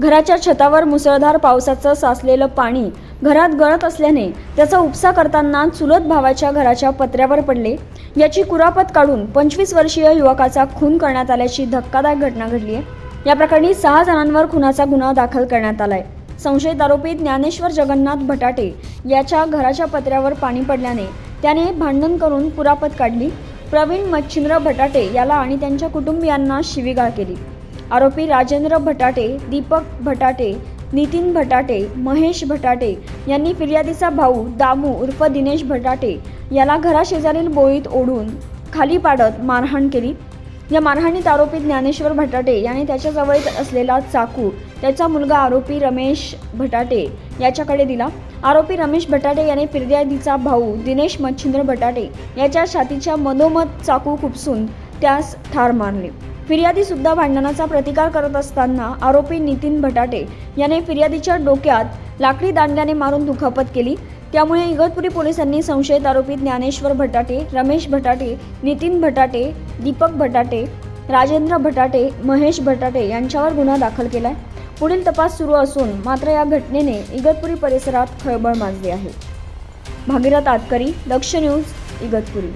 घराच्या छतावर मुसळधार पावसाचं साचलेलं पाणी घरात गळत असल्याने त्याचा उपसा करताना चुलत भावाच्या घराच्या पत्र्यावर पडले. याची कुरापत काढून पंचवीस वर्षीय युवकाचा खून करण्यात आल्याची धक्कादायक घटना घडली आहे. या प्रकरणी सहा जणांवर खुनाचा गुन्हा दाखल करण्यात आलाय. संशयित आरोपी ज्ञानेश्वर जगन्नाथ भटाटे याच्या घराच्या पत्र्यावर पाणी पडल्याने त्याने भांडण करून कुरापत काढली. प्रवीण मच्छिंद्र भटाटे याला आणि त्यांच्या कुटुंबियांना शिवीगाळ केली. आरोपी राजेंद्र भटाटे दीपक भटाटे नितीन भटाटे महेश भटाटे यांनी फिर्यादीचा भाऊ दामू उर्फ दिनेश भटाटे याला घराशेजारील बोळीत ओढून खाली पाडत मारहाण केली. या मारहाणीत आरोपी ज्ञानेश्वर भटाटे याने त्याच्याजवळ असलेला चाकू त्याचा मुलगा आरोपी रमेश भटाटे याच्याकडे दिला. आरोपी रमेश भटाटे याने फिर्यादीचा भाऊ दिनेश मच्छिंद्र भटाटे याच्या छातीच्या मधोमध चाकू खुपसून त्यास ठार मारले. फिर्यादी सुद्धा भांडणाचा प्रतिकार करत असताना आरोपी नितीन भटाटे याने फिर्यादीच्या डोक्यात लाकडी दांडग्याने मारून दुखापत केली. त्यामुळे इगतपुरी पोलिसांनी संशयित आरोपी ज्ञानेश्वर भटाटे रमेश भटाटे नितीन भटाटे दीपक भटाटे राजेंद्र भटाटे महेश भटाटे यांच्यावर गुन्हा दाखल केलाय. पुढील तपास सुरू असून मात्र या घटनेने इगतपुरी परिसरात खळबळ माजली आहे. भागीरथ आतकरी दक्ष न्यूज इगतपुरी.